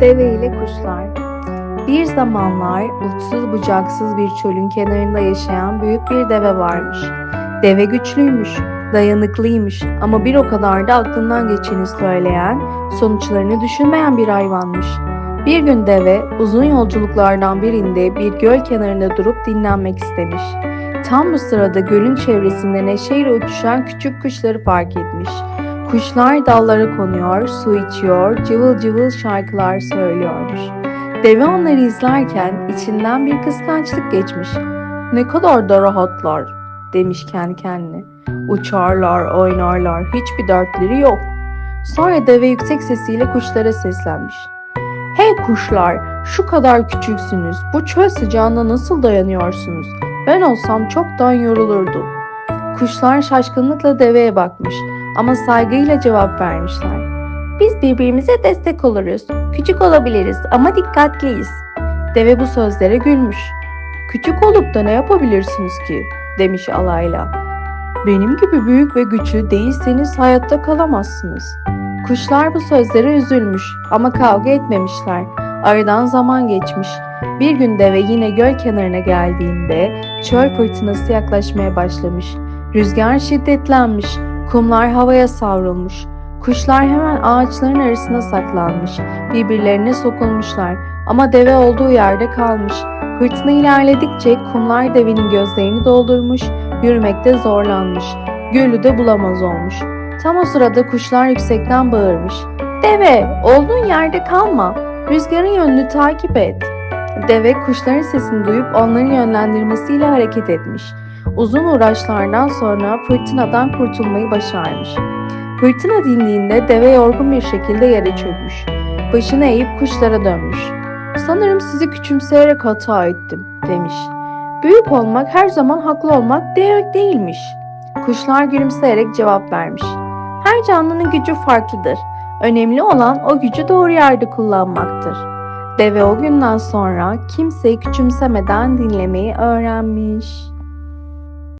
Deve ile kuşlar. Bir zamanlar uçsuz bucaksız bir çölün kenarında yaşayan büyük bir deve varmış. Deve güçlüymüş, dayanıklıymış ama bir o kadar da aklından geçeni söyleyen, sonuçlarını düşünmeyen bir hayvanmış. Bir gün deve uzun yolculuklardan birinde bir göl kenarında durup dinlenmek istemiş. Tam bu sırada gölün çevresinde neşeyle uçuşan küçük kuşları fark etmiş. Kuşlar dallara konuyor, su içiyor, cıvıl cıvıl şarkılar söylüyormuş. Deve onları izlerken içinden bir kıskançlık geçmiş. Ne kadar da rahatlar demiş kendi kendine. Uçarlar, oynarlar, hiçbir dertleri yok. Sonra deve yüksek sesiyle kuşlara seslenmiş. Hey kuşlar, şu kadar küçüksünüz. Bu çöl sıcağına nasıl dayanıyorsunuz? Ben olsam çoktan yorulurdum. Kuşlar şaşkınlıkla deveye bakmış ama saygıyla cevap vermişler. Biz birbirimize destek oluruz. Küçük olabiliriz ama dikkatliyiz. Deve bu sözlere gülmüş. Küçük olup da ne yapabilirsiniz ki? demiş alayla. Benim gibi büyük ve güçlü değilseniz hayatta kalamazsınız. Kuşlar bu sözlere üzülmüş ama kavga etmemişler. Aradan zaman geçmiş. Bir gün deve yine göl kenarına geldiğinde çöl fırtınası yaklaşmaya başlamış. Rüzgar şiddetlenmiş, kumlar havaya savrulmuş. Kuşlar hemen ağaçların arasına saklanmış, birbirlerine sokulmuşlar ama deve olduğu yerde kalmış. Fırtına ilerledikçe kumlar devenin gözlerini doldurmuş, yürümekte zorlanmış. Gölü de bulamaz olmuş. Tam o sırada kuşlar yüksekten bağırmış. Deve, olduğun yerde kalma. Rüzgarın yönünü takip et. Deve kuşların sesini duyup onların yönlendirmesiyle hareket etmiş. Uzun uğraşlardan sonra fırtınadan kurtulmayı başarmış. Fırtına dindiğinde deve yorgun bir şekilde yere çökmüş. Başını eğip kuşlara dönmüş. Sanırım sizi küçümseyerek hata ettim demiş. Büyük olmak her zaman haklı olmak demek değilmiş. Kuşlar gülümseyerek cevap vermiş. Her canlının gücü farklıdır. Önemli olan o gücü doğru yerde kullanmaktır. Deve o günden sonra kimseyi küçümsemeden dinlemeyi öğrenmiş.